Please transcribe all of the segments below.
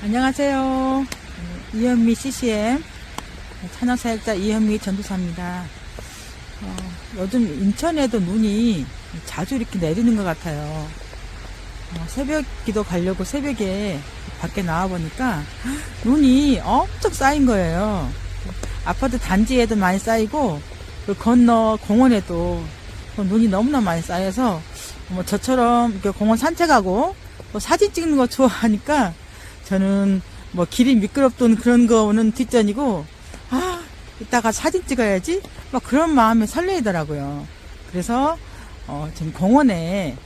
안녕하세요. 이현미 CCM 찬양사역자 이현미 전도사입니다. 어, 요즘 인천에도 눈이 자주 이렇게 내리는 것 같아요. 어, 새벽 기도 가려고 새벽에 밖에 나와 보니까 눈이 엄청 쌓인 거예요. 아파트 단지에도 많이 쌓이고 그 건너 공원에도 그 눈이 너무나 많이 쌓여서 뭐 저처럼 공원 산책하고 또 사진 찍는 거 좋아하니까 저는 뭐 길이 미끄럽던 그런 거는 뒷전이고 아 이따가 사진 찍어야지 막 그런 마음에 설레이더라고요. 그래서 어, 지금 공원에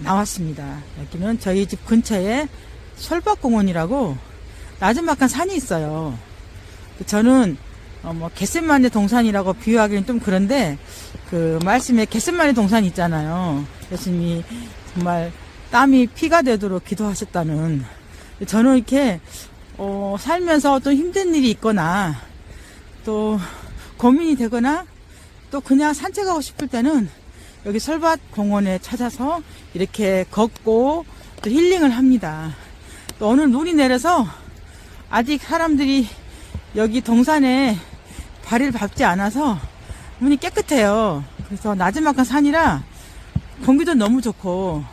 나왔습니다. 여기는 저희 집 근처에 솔밭공원이라고 나즈막한 산이 있어요. 저는 어, 뭐 개슴만의 동산이라고 비유하기는 좀 그런데 그 말씀에 개슴만의 동산 있잖아요. 예수님이 정말 땀이 피가 되도록 기도하셨다는 저는 이렇게 어, 살면서 어떤 힘든 일이 있거나 또 고민이 되거나 또 그냥 산책하고 싶을 때는 여기 설밭 공원에 찾아서 이렇게 걷고 또 힐링을 합니다. 또 오늘 눈이 내려서 아직 사람들이 여기 동산에 발을 밟지 않아서 문이 깨끗해요. 그래서 나지막한 산이라 공기도 너무 좋고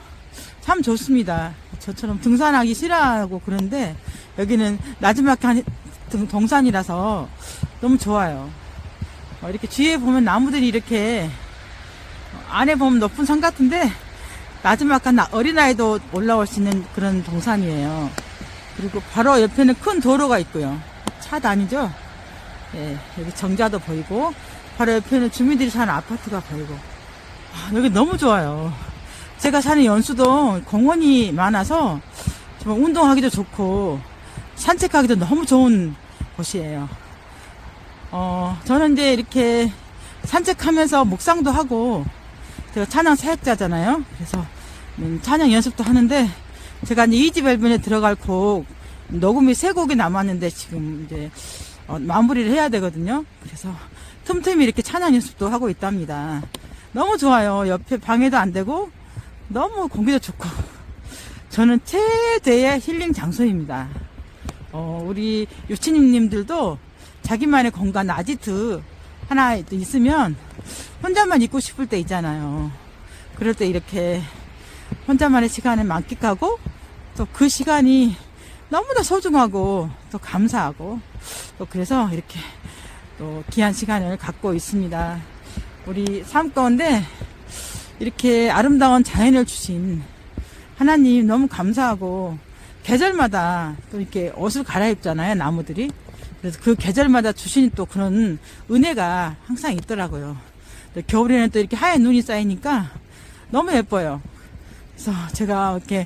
참 좋습니다. 저처럼 등산하기 싫어하고 그런데 여기는 나지막한 등- 동산이라서 너무 좋아요. 어, 이렇게 뒤에 보면 나무들이 이렇게 어, 안에 보면 높은 산 같은데 나지막한 나- 어린아이도 올라올 수 있는 그런 동산이에요. 그리고 바로 옆에는 큰 도로가 있고요. 차 다니죠? 예, 여기 정자도 보이고 바로 옆에는 주민들이 사는 아파트가 보이고 아, 여기 너무 좋아요. 제가 사는 연수동 공원이 많아서 정말 운동하기도 좋고 산책하기도 너무 좋은 곳이에요. 어, 저는 이제 이렇게 산책하면서 묵상도 하고 제가 찬양 사역자잖아요. 그래서 음, 찬양 연습도 하는데 제가 이제 이집 앨범에 들어갈 곡 녹음이 세 곡이 남았는데 지금 이제 어, 마무리를 해야 되거든요. 그래서 틈틈이 이렇게 찬양 연습도 하고 있답니다. 너무 좋아요. 옆에 방해도 안 되고 너무 공기도 좋고 저는 최대의 힐링 장소입니다. 어, 우리 유치님님들도 자기만의 공간 아지트 하나 있으면 혼자만 있고 싶을 때 있잖아요. 그럴 때 이렇게 혼자만의 시간을 만끽하고 또 그 시간이 너무나 소중하고 또 감사하고 또 그래서 이렇게 또 귀한 시간을 갖고 있습니다. 우리 삶 가운데 이렇게 아름다운 자연을 주신 하나님 너무 감사하고 계절마다 또 이렇게 옷을 갈아입잖아요 나무들이. 그래서 그 계절마다 주신 또 그런 은혜가 항상 있더라고요. 또 겨울에는 또 이렇게 하얀 눈이 쌓이니까 너무 예뻐요. 그래서 제가 이렇게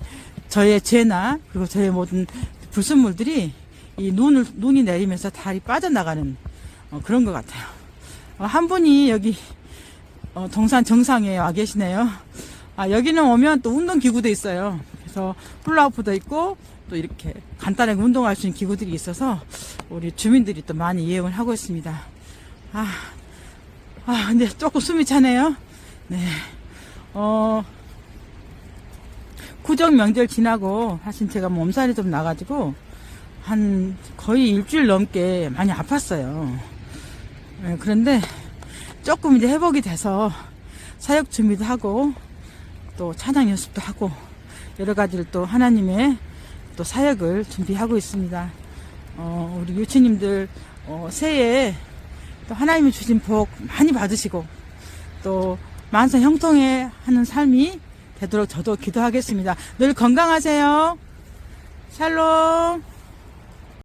저의 죄나 그리고 저의 모든 불순물들이 이 눈을 눈이 내리면서 달이 빠져나가는 어, 그런 것 같아요. 어, 한 분이 여기 어, 동산 정상에 와 계시네요. 아, 여기는 오면 또 운동기구도 있어요. 그래서 플라우프도 있고 또 이렇게 간단하게 운동할 수 있는 기구들이 있어서 우리 주민들이 또 많이 이용을 하고 있습니다. 아, 아, 근데 조금 숨이 차네요. 네. 어, 구정 명절 지나고 사실 제가 몸살이 좀 나가지고 한 거의 일주일 넘게 많이 아팠어요. 네, 그런데 조금 이제 회복이 돼서 사역 준비도 하고 또 찬양 연습도 하고 여러 가지를 또 하나님의 또 사역을 준비하고 있습니다. 어, 우리 유치님들 어, 새해에 또 하나님이 주신 복 많이 받으시고 또 만사 형통해 하는 삶이 되도록 저도 기도하겠습니다. 늘 건강하세요. 샬롬.